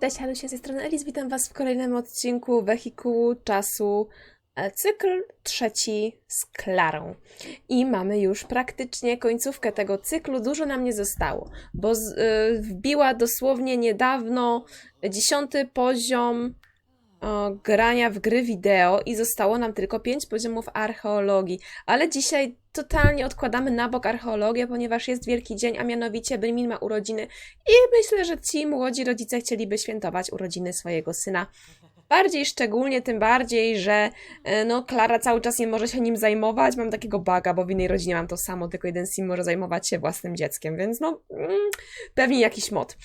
Cześć, Hanusia, z tej strony Elis. Witam Was w kolejnym odcinku Wehikułu Czasu, e, cykl trzeci z Klarą. I mamy już praktycznie końcówkę tego cyklu. Dużo nam nie zostało, bo z, y, wbiła dosłownie niedawno dziesiąty poziom o, grania w gry wideo i zostało nam tylko pięć poziomów archeologii. Ale dzisiaj totalnie odkładamy na bok archeologię, ponieważ jest wielki dzień, a mianowicie Brymin ma urodziny i myślę, że ci młodzi rodzice chcieliby świętować urodziny swojego syna. Bardziej szczególnie, tym bardziej, że e, no, Klara cały czas nie może się nim zajmować. Mam takiego baga, bo w innej rodzinie mam to samo, tylko jeden sim może zajmować się własnym dzieckiem, więc no, mm, pewnie jakiś mod.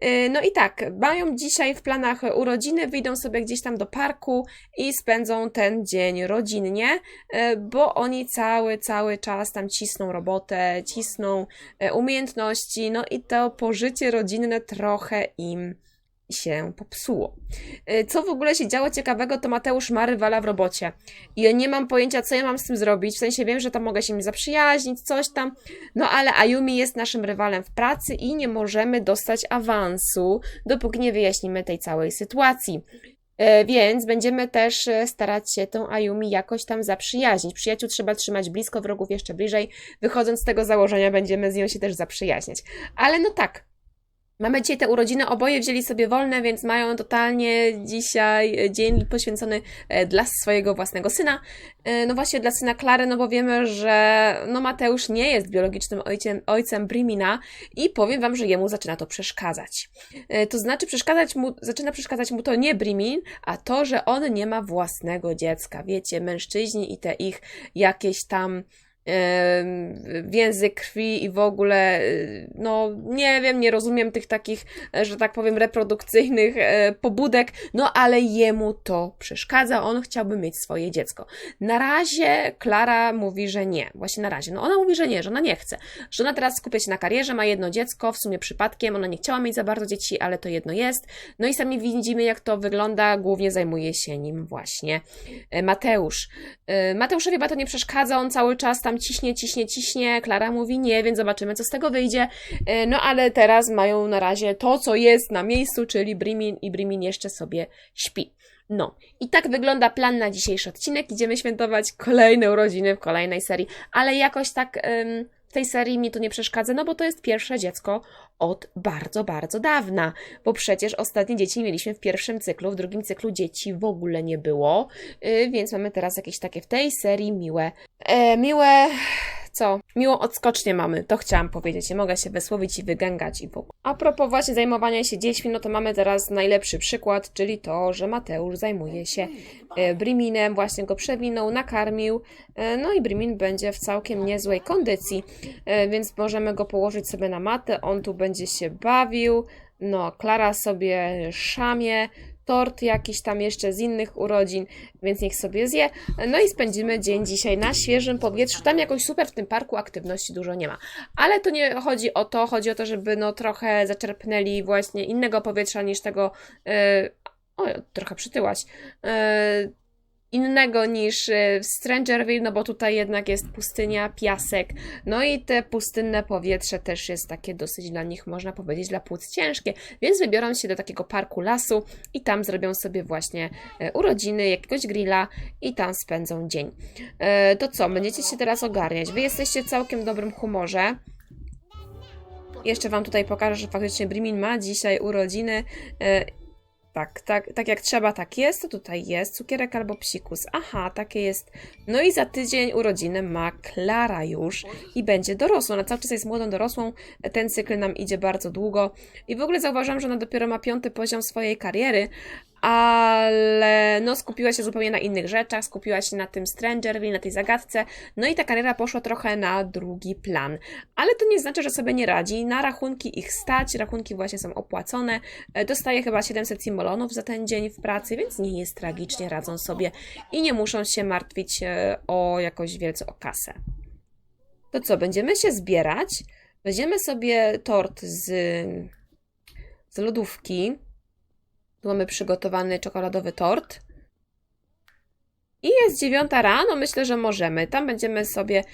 E, No i tak, mają dzisiaj w planach urodziny, wyjdą sobie gdzieś tam do parku i spędzą ten dzień rodzinnie, e, bo oni cały, cały czas tam cisną robotę, cisną umiejętności, no i to pożycie rodzinne trochę im się popsuło. E, Co w ogóle się działo ciekawego, to Mateusz ma rywala w robocie. I ja nie mam pojęcia, co ja mam z tym zrobić. W sensie wiem, że tam mogę się mi zaprzyjaźnić, coś tam. No ale Ayumi jest naszym rywalem w pracy i nie możemy dostać awansu, dopóki nie wyjaśnimy tej całej sytuacji. E, Więc będziemy też e, starać się tą Ayumi jakoś tam zaprzyjaźnić. Przyjaciół trzeba trzymać blisko, wrogów jeszcze bliżej. Wychodząc z tego założenia, będziemy z nią się też zaprzyjaźniać. Ale no tak. Mamy dzisiaj te urodziny, oboje wzięli sobie wolne, więc mają totalnie dzisiaj dzień poświęcony e, dla swojego własnego syna. E, No właśnie dla syna Klary, no bo wiemy, że no Mateusz nie jest biologicznym ojcem, ojcem Brimina i powiem wam, że jemu zaczyna to przeszkadzać. E, To znaczy przeszkadzać mu, zaczyna przeszkadzać mu to nie Brimin, a to, że on nie ma własnego dziecka. Wiecie, mężczyźni i te ich jakieś tam więzy krwi i w ogóle, y, no nie wiem, nie rozumiem tych takich, e, że tak powiem, reprodukcyjnych e, pobudek, no ale jemu to przeszkadza, on chciałby mieć swoje dziecko. Na razie Klara mówi, że nie, właśnie na razie, no ona mówi, że nie, że ona nie chce, że ona teraz skupia się na karierze, ma jedno dziecko, w sumie przypadkiem, ona nie chciała mieć za bardzo dzieci, ale to jedno jest, no i sami widzimy, jak to wygląda, głównie zajmuje się nim właśnie e, Mateusz. Mateuszowi chyba to nie przeszkadza, on cały czas tam ciśnie, ciśnie, ciśnie. Klara mówi nie, więc zobaczymy, co z tego wyjdzie. E, No ale teraz mają na razie to, co jest na miejscu, czyli Brimin i Brimin jeszcze sobie śpi. No, i tak wygląda plan na dzisiejszy odcinek. Idziemy świętować kolejne urodziny w kolejnej serii, ale jakoś tak w tej serii mi to nie przeszkadza, no bo to jest pierwsze dziecko od bardzo, bardzo dawna. Bo przecież ostatnie dzieci mieliśmy w pierwszym cyklu, w drugim cyklu dzieci w ogóle nie było, y, więc mamy teraz jakieś takie w tej serii miłe, e, miłe, co? Miłą odskocznię mamy, to chciałam powiedzieć. Nie mogę się wysłowić i wygęgać i w ogóle. A propos właśnie zajmowania się dziećmi, no to mamy teraz najlepszy przykład, czyli to, że Mateusz zajmuje się e, Briminem, właśnie go przewinął, nakarmił, e, no i Brimin będzie w całkiem niezłej kondycji, e, więc możemy go położyć sobie na matę, on tu będzie się bawił, no Klara sobie szamie, tort jakiś tam jeszcze z innych urodzin, więc niech sobie zje. No i spędzimy dzień dzisiaj na świeżym powietrzu. Tam jakoś super w tym parku aktywności dużo nie ma. Ale to nie chodzi o to, chodzi o to, żeby no trochę zaczerpnęli właśnie innego powietrza niż tego. Yy, o, trochę przytyłaś. Yy, innego niż y, w Strangerville, no bo tutaj jednak jest pustynia, piasek, no i te pustynne powietrze też jest takie dosyć dla nich, można powiedzieć, dla płuc ciężkie, więc wybiorą się do takiego parku lasu i tam zrobią sobie właśnie e, urodziny, jakiegoś grilla i tam spędzą dzień. E, To co, będziecie się teraz ogarniać? Wy jesteście w całkiem dobrym humorze. Jeszcze Wam tutaj pokażę, że faktycznie Brimin ma dzisiaj urodziny. Tak, tak, tak jak trzeba, tak jest. To tutaj jest cukierek albo psikus. Aha, takie jest. No i za tydzień urodziny ma Klara już i będzie dorosłą. Ona cały czas jest młodą dorosłą. Ten cykl nam idzie bardzo długo. I w ogóle zauważyłam, że ona dopiero ma piąty poziom swojej kariery, ale no skupiła się zupełnie na innych rzeczach, skupiła się na tym Strangerville, na tej zagadce, no i ta kariera poszła trochę na drugi plan. Ale to nie znaczy, że sobie nie radzi. Na rachunki ich stać, rachunki właśnie są opłacone. E, Dostaje chyba 700 simolonów za ten dzień w pracy, więc nie jest tragicznie, radzą sobie i nie muszą się martwić e, o jakoś wielce o kasę. To co, będziemy się zbierać. Weźmiemy sobie tort z, z lodówki. Mamy przygotowany czekoladowy tort. I jest dziewiąta rano, myślę, że możemy. Tam będziemy sobie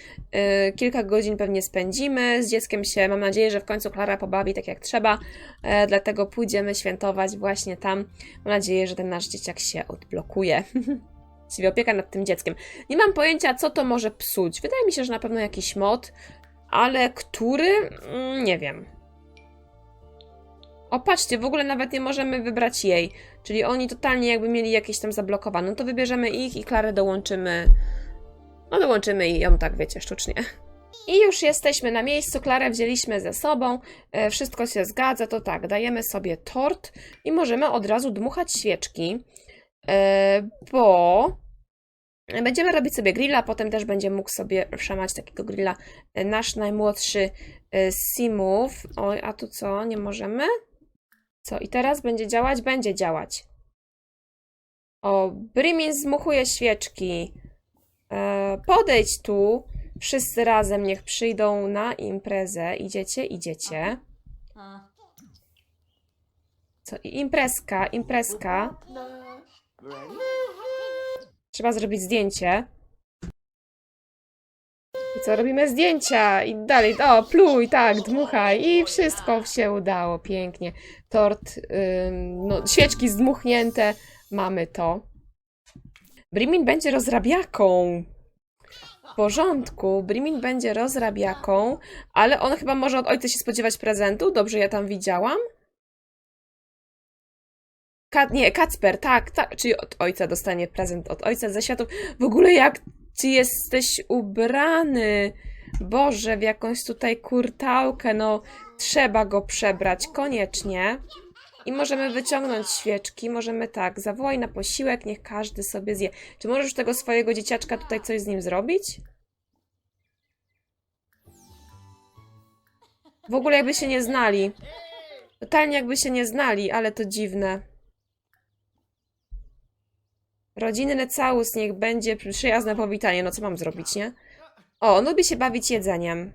y, kilka godzin pewnie spędzimy. Z dzieckiem się, mam nadzieję, że w końcu Klara pobawi tak jak trzeba. E, dlatego pójdziemy świętować właśnie tam. Mam nadzieję, że ten nasz dzieciak się odblokuje. Właściwie opieka nad tym dzieckiem. Nie mam pojęcia, co to może psuć. Wydaje mi się, że na pewno jakiś mod, ale który? Mm, Nie wiem. O, patrzcie, w ogóle nawet nie możemy wybrać jej. Czyli oni totalnie jakby mieli jakieś tam zablokowane. No to wybierzemy ich i Klarę dołączymy. No dołączymy ją tak, wiecie, sztucznie. I już jesteśmy na miejscu, Klarę wzięliśmy ze sobą, e, wszystko się zgadza, to tak, dajemy sobie tort i możemy od razu dmuchać świeczki, e, bo będziemy robić sobie grilla, potem też będzie mógł sobie szamać takiego grilla e, nasz najmłodszy Simów. Oj, a tu co, nie możemy? Co, i teraz będzie działać? Będzie działać. O, Brimin zmuchuje świeczki. E, podejdź tu. Wszyscy razem niech przyjdą na imprezę. Idziecie, idziecie. Co? I imprezka, imprezka. Trzeba zrobić zdjęcie. Co, robimy zdjęcia i dalej, o, pluj, tak, dmuchaj i wszystko się udało, pięknie. Tort, ym, no, świeczki zdmuchnięte, mamy to. Brimin będzie rozrabiaką. W porządku, Brimin będzie rozrabiaką, ale on chyba może od ojca się spodziewać prezentu, dobrze ja tam widziałam? Ka nie, Kacper, tak, tak, czyli od ojca dostanie prezent od ojca ze światów. W ogóle jak ty jesteś ubrany? Boże, w jakąś tutaj kurtałkę, no trzeba go przebrać, koniecznie. I możemy wyciągnąć świeczki, możemy tak, zawołaj na posiłek, niech każdy sobie zje. Czy możesz tego swojego dzieciaczka tutaj coś z nim zrobić? W ogóle jakby się nie znali. Totalnie jakby się nie znali, ale to dziwne. Rodzinny całus niech będzie przyjazne powitanie. No co mam zrobić, nie? O, on lubi się bawić jedzeniem.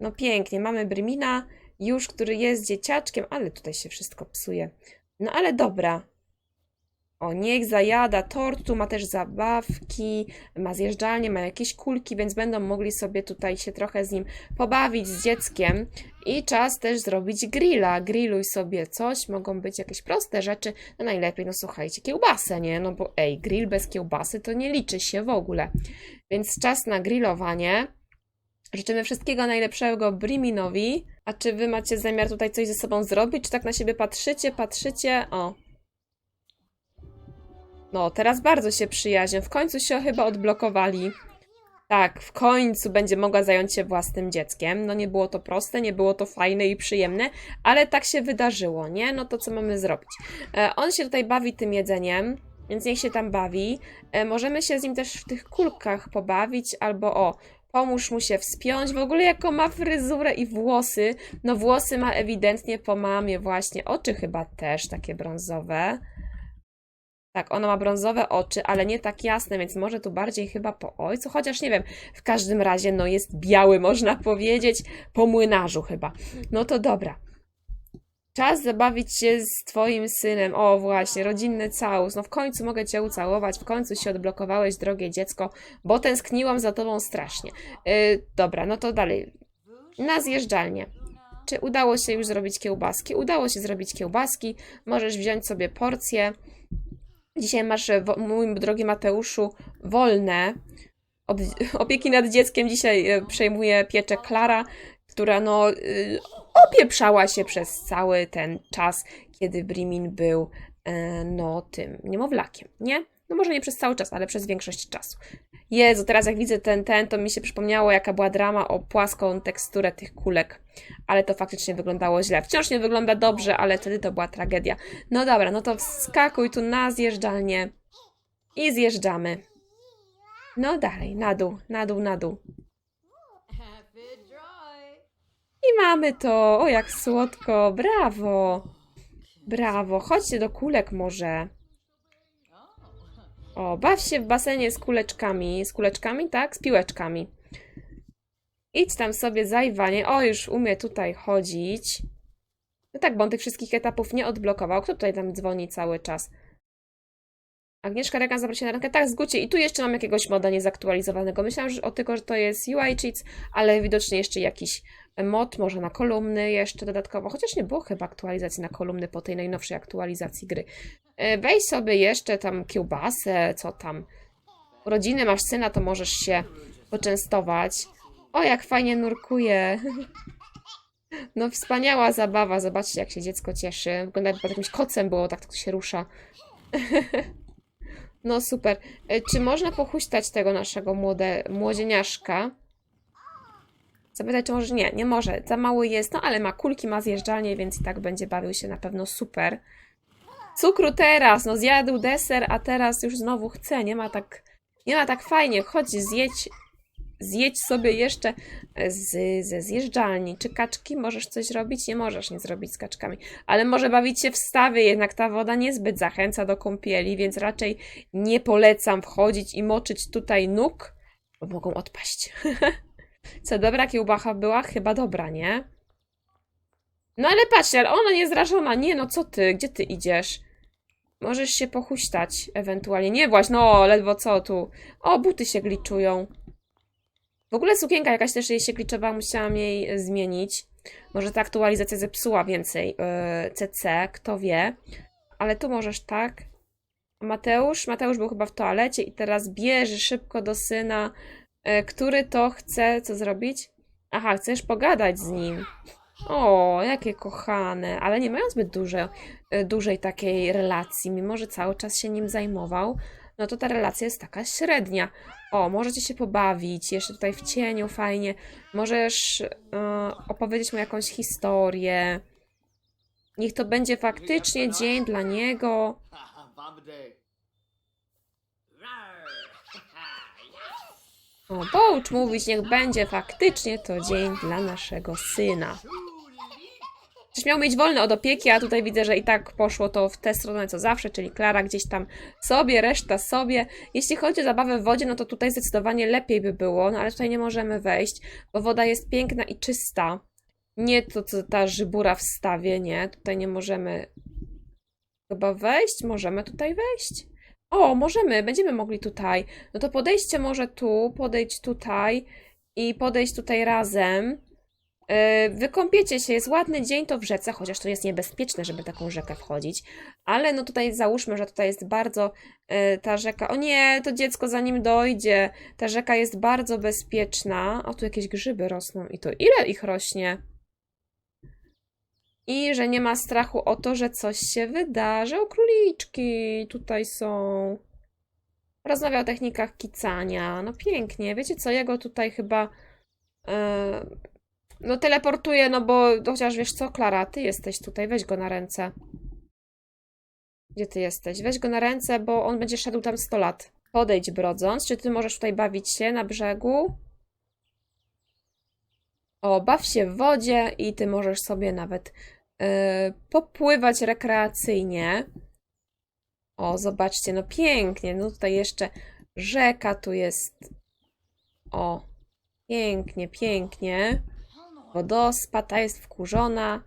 No pięknie, mamy Brymina już, który jest dzieciaczkiem, ale tutaj się wszystko psuje. No ale dobra. O, niech zajada tortu, ma też zabawki, ma zjeżdżalnię, ma jakieś kulki, więc będą mogli sobie tutaj się trochę z nim pobawić z dzieckiem. I czas też zrobić grilla. Grilluj sobie coś, mogą być jakieś proste rzeczy. No najlepiej, no słuchajcie, kiełbasę, nie? No bo ej, grill bez kiełbasy to nie liczy się w ogóle. Więc czas na grillowanie. Życzymy wszystkiego najlepszego Briminowi. A czy wy macie zamiar tutaj coś ze sobą zrobić? Czy tak na siebie patrzycie, patrzycie? O. No, teraz bardzo się przyjaźnią. W końcu się chyba odblokowali. Tak, w końcu będzie mogła zająć się własnym dzieckiem. No nie było to proste, nie było to fajne i przyjemne, ale tak się wydarzyło, nie? No to co mamy zrobić? E, on się tutaj bawi tym jedzeniem, więc niech się tam bawi. E, możemy się z nim też w tych kulkach pobawić, albo o, pomóż mu się wspiąć. W ogóle jaką ma fryzurę i włosy. No włosy ma ewidentnie po mamie właśnie. Oczy chyba też takie brązowe. Tak, ona ma brązowe oczy, ale nie tak jasne, więc może tu bardziej chyba po ojcu, chociaż nie wiem, w każdym razie no jest biały, można powiedzieć, po młynarzu chyba. No to dobra. Czas zabawić się z twoim synem. O, właśnie, rodzinny całus. No w końcu mogę cię ucałować, w końcu się odblokowałeś, drogie dziecko, bo tęskniłam za tobą strasznie. Yy, dobra, no to dalej. Na zjeżdżalnię. Czy udało się już zrobić kiełbaski? Udało się zrobić kiełbaski. Możesz wziąć sobie porcję. Dzisiaj masz, mój drogi Mateuszu, wolne. Od, opieki nad dzieckiem dzisiaj e, przejmuje pieczę Klara, która no y, opieprzała się przez cały ten czas, kiedy Brimin był e, no tym niemowlakiem, nie? No może nie przez cały czas, ale przez większość czasu. Jezu, teraz jak widzę ten, ten, to mi się przypomniało, jaka była drama o płaską teksturę tych kulek. Ale to faktycznie wyglądało źle. Wciąż nie wygląda dobrze, ale wtedy to była tragedia. No dobra, no to wskakuj tu na zjeżdżalnię i zjeżdżamy. No dalej, na dół, na dół, na dół. I mamy to. O, jak słodko. Brawo. Brawo. Chodźcie do kulek może. O, baw się w basenie z kuleczkami. Z kuleczkami, tak? Z piłeczkami. Idź tam sobie za Iwanie. O, już umie tutaj chodzić. No tak, bo on tych wszystkich etapów nie odblokował. Kto tutaj tam dzwoni cały czas? Agnieszka Regan zaprosiła na rękę. Tak, zgódźcie. I tu jeszcze mam jakiegoś moda niezaktualizowanego. Myślałam, że o tylko, że to jest UI cheats, ale widocznie jeszcze jakiś mod, może na kolumny jeszcze dodatkowo. Chociaż nie było chyba aktualizacji na kolumny po tej najnowszej aktualizacji gry. E, Weź sobie jeszcze tam kiełbasę, co tam. Urodziny masz syna, to możesz się poczęstować. O, jak fajnie nurkuje. No, wspaniała zabawa. Zobaczcie, jak się dziecko cieszy. Wygląda jakby pod jakimś kocem było, tak to się rusza. No super. E, Czy można pochuśtać tego naszego młode, młodzieniaszka? Zapytać, czy może nie, nie może. Za mały jest, no ale ma kulki, ma zjeżdżalnię, więc i tak będzie bawił się na pewno super. Cukru teraz, no zjadł deser, a teraz już znowu chce. Nie ma tak, nie ma tak fajnie. Chodź, zjedź, zjedź sobie jeszcze z, ze zjeżdżalni. Czy kaczki możesz coś robić? Nie możesz nie zrobić z kaczkami. Ale może bawić się w stawie, jednak ta woda niezbyt zachęca do kąpieli, więc raczej nie polecam wchodzić i moczyć tutaj nóg, bo mogą odpaść. Co, dobra kiełbacha była? Chyba dobra, nie? No ale patrzcie, ale ona nie zrażona. Nie, no co ty? Gdzie ty idziesz? Możesz się pochuśtać ewentualnie. Nie właśnie, no ledwo co tu. O, buty się gliczują. W ogóle sukienka jakaś też jej się gliczowała, musiałam jej e, zmienić. Może ta aktualizacja zepsuła więcej yy, CC, kto wie. Ale tu możesz tak. Mateusz? Mateusz był chyba w toalecie i teraz bierze szybko do syna, yy, który to chce, co zrobić? Aha, chcesz pogadać z nim. O, jakie kochane, ale nie mają zbyt duże, y, dużej takiej relacji, mimo że cały czas się nim zajmował, no to ta relacja jest taka średnia. O, możecie się pobawić, jeszcze tutaj w cieniu fajnie. Możesz y, opowiedzieć mu jakąś historię. Niech to będzie faktycznie dzień dla niego. O, poucz mówić, niech będzie faktycznie to dzień dla naszego syna. Coś miał mieć wolny od opieki, a tutaj widzę, że i tak poszło to w tę stronę co zawsze, czyli Klara gdzieś tam sobie, reszta sobie. Jeśli chodzi o zabawę w wodzie, no to tutaj zdecydowanie lepiej by było, no ale tutaj nie możemy wejść, bo woda jest piękna i czysta. Nie to, co ta żybura w stawie, nie. Tutaj nie możemy chyba wejść. Możemy tutaj wejść? O, możemy, będziemy mogli tutaj. No to podejdźcie może tu, podejdź tutaj i podejść tutaj razem. Yy, Wykąpiecie się, jest ładny dzień to w rzece, chociaż to jest niebezpieczne, żeby taką rzekę wchodzić. Ale no tutaj załóżmy, że tutaj jest bardzo yy, ta rzeka. O nie, to dziecko zanim dojdzie. Ta rzeka jest bardzo bezpieczna. O, tu jakieś grzyby rosną i to ile ich rośnie? I że nie ma strachu o to, że coś się wydarzy. O, króliczki tutaj są. Rozmawia o technikach kicania. No pięknie. Wiecie co, ja go tutaj chyba e, no teleportuję, no bo chociaż wiesz co, Klara, ty jesteś tutaj, weź go na ręce. Gdzie ty jesteś? Weź go na ręce, bo on będzie szedł tam 100 lat. Podejdź brodząc. Czy ty możesz tutaj bawić się na brzegu? O, baw się w wodzie i ty możesz sobie nawet e, popływać rekreacyjnie. O, zobaczcie, no pięknie. No tutaj jeszcze rzeka tu jest. O, pięknie, pięknie. Wodospad, ta jest wkurzona.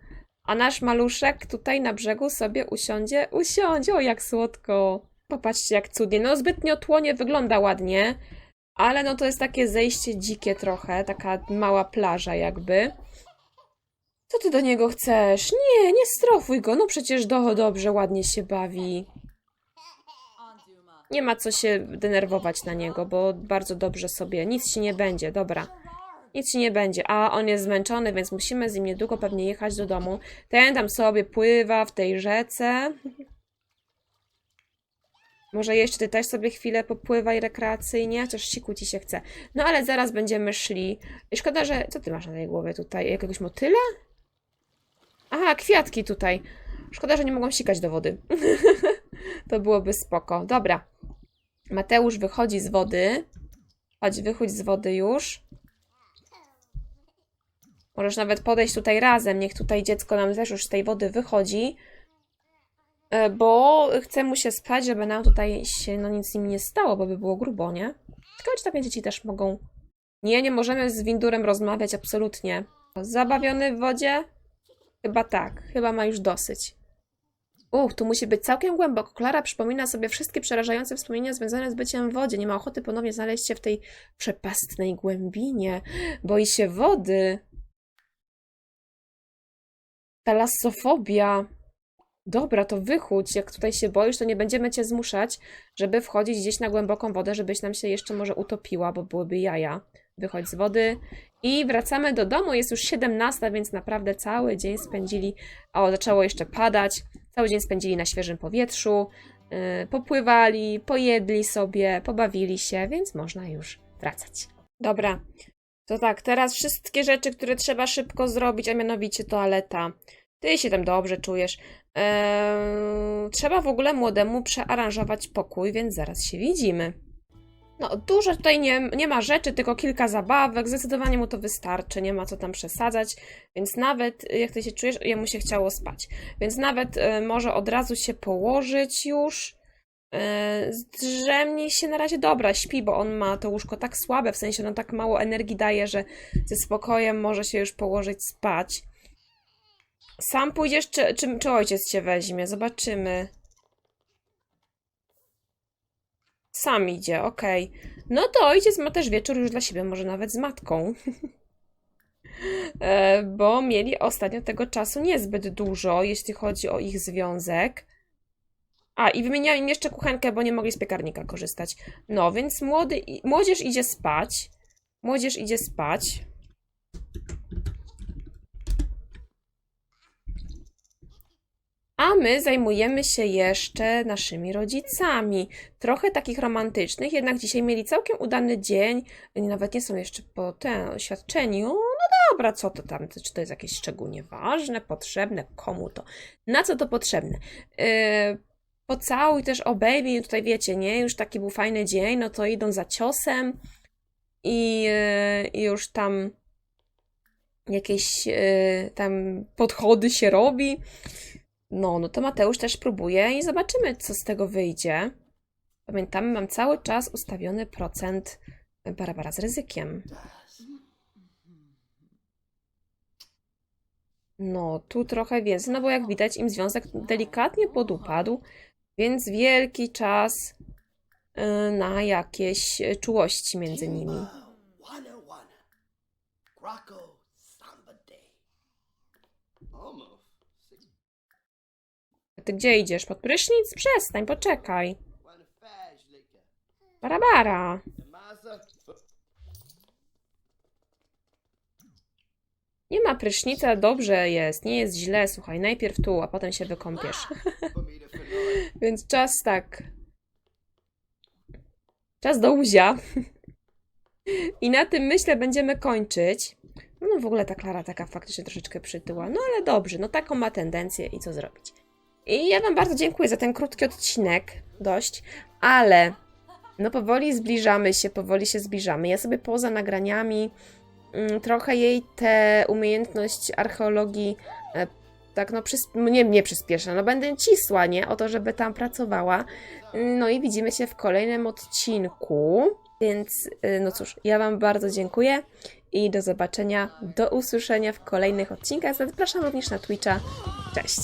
A nasz maluszek tutaj na brzegu sobie usiądzie. Usiądzie, o jak słodko. Popatrzcie, jak cudnie. No zbytnio tło nie wygląda ładnie, ale no to jest takie zejście dzikie trochę, taka mała plaża jakby. Co ty do niego chcesz? Nie, nie strofuj go, no przecież do, dobrze, ładnie się bawi. Nie ma co się denerwować na niego, bo bardzo dobrze sobie, nic ci nie będzie, dobra. Nic ci nie będzie. A on jest zmęczony, więc musimy z nim niedługo pewnie jechać do domu. Ten tam sobie pływa w tej rzece. Może jeszcze ty też sobie chwilę popływaj rekreacyjnie, chociaż siku ci się chce. No ale zaraz będziemy szli. Szkoda, że... Co ty masz na tej głowie tutaj? Jakiegoś motyla? Aha, kwiatki tutaj. Szkoda, że nie mogą sikać do wody. to byłoby spoko. Dobra. Mateusz wychodzi z wody. Chodź, wychodź z wody już. Możesz nawet podejść tutaj razem. Niech tutaj dziecko nam też już z tej wody wychodzi. E, Bo chce mu się spać, żeby nam tutaj się no nic z nim nie stało, bo by było grubo, nie? Ciekawe, czy takie dzieci też mogą. Nie, nie możemy z Windurem rozmawiać, absolutnie. Zabawiony w wodzie? Chyba tak. Chyba ma już dosyć. Uch, tu musi być całkiem głęboko. Klara przypomina sobie wszystkie przerażające wspomnienia związane z byciem w wodzie. Nie ma ochoty ponownie znaleźć się w tej przepastnej głębinie. Boi się wody. Talassofobia. Dobra, to wychódź. Jak tutaj się boisz, to nie będziemy cię zmuszać, żeby wchodzić gdzieś na głęboką wodę, żebyś nam się jeszcze może utopiła, bo byłyby jaja. Wychodź z wody. I wracamy do domu. Jest już 17, więc naprawdę cały dzień spędzili. O, zaczęło jeszcze padać. Cały dzień spędzili na świeżym powietrzu. Yy, popływali, pojedli sobie, pobawili się, więc można już wracać. Dobra. To tak, teraz wszystkie rzeczy, które trzeba szybko zrobić, a mianowicie toaleta. Ty się tam dobrze czujesz. Eee, trzeba w ogóle młodemu przearanżować pokój, więc zaraz się widzimy. No, dużo tutaj nie, nie ma rzeczy, tylko kilka zabawek. Zdecydowanie mu to wystarczy, nie ma co tam przesadzać. Więc nawet, jak ty się czujesz, jemu się chciało spać. Więc nawet e, może od razu się położyć już. E, Zdrzemnij się na razie, dobra, śpi, bo on ma to łóżko tak słabe, w sensie ono tak mało energii daje, że ze spokojem może się już położyć spać. Sam pójdziesz, czy, czy, czy ojciec cię weźmie? Zobaczymy. Sam idzie, okej. No to ojciec ma też wieczór już dla siebie, może nawet z matką. E, Bo mieli ostatnio tego czasu niezbyt dużo, jeśli chodzi o ich związek. A, i wymieniałem im jeszcze kuchenkę, bo nie mogli z piekarnika korzystać. No, więc młody, młodzież idzie spać. Młodzież idzie spać. A my zajmujemy się jeszcze naszymi rodzicami. Trochę takich romantycznych, jednak dzisiaj mieli całkiem udany dzień. Nawet nie są jeszcze po ten oświadczeni. O, no dobra, co to tam? Czy to jest jakieś szczególnie ważne, potrzebne? Komu to? Na co to potrzebne? Yy, pocałuj też obejmij, tutaj wiecie, nie? Już taki był fajny dzień, no to idą za ciosem i, i już tam jakieś yy, tam podchody się robi. No, no to Mateusz też próbuje i zobaczymy, co z tego wyjdzie. Pamiętamy, mam cały czas ustawiony procent Barbara z ryzykiem. No, tu trochę więcej, no bo jak widać, im związek delikatnie podupadł, więc wielki czas y, na jakieś y, czułości między nimi. A ty gdzie idziesz? Pod prysznic? Przestań, poczekaj. Barabara. Nie ma prysznica, dobrze jest, nie jest źle, słuchaj, najpierw tu, a potem się wykąpiesz. Więc czas tak. Czas do łuzia. I na tym myślę będziemy kończyć. No w ogóle ta Klara taka faktycznie troszeczkę przytyła. No ale dobrze, no taką ma tendencję i co zrobić. I ja Wam bardzo dziękuję za ten krótki odcinek, dość, ale no powoli zbliżamy się, powoli się zbliżamy. Ja sobie poza nagraniami mm, trochę jej tę umiejętność archeologii tak no przysp- nie, nie przyspieszę, no będę cisła, nie? O to, żeby tam pracowała. No i widzimy się w kolejnym odcinku. Więc y, no cóż, ja Wam bardzo dziękuję i do zobaczenia, do usłyszenia w kolejnych odcinkach. Zapraszam również na Twitcha. Cześć!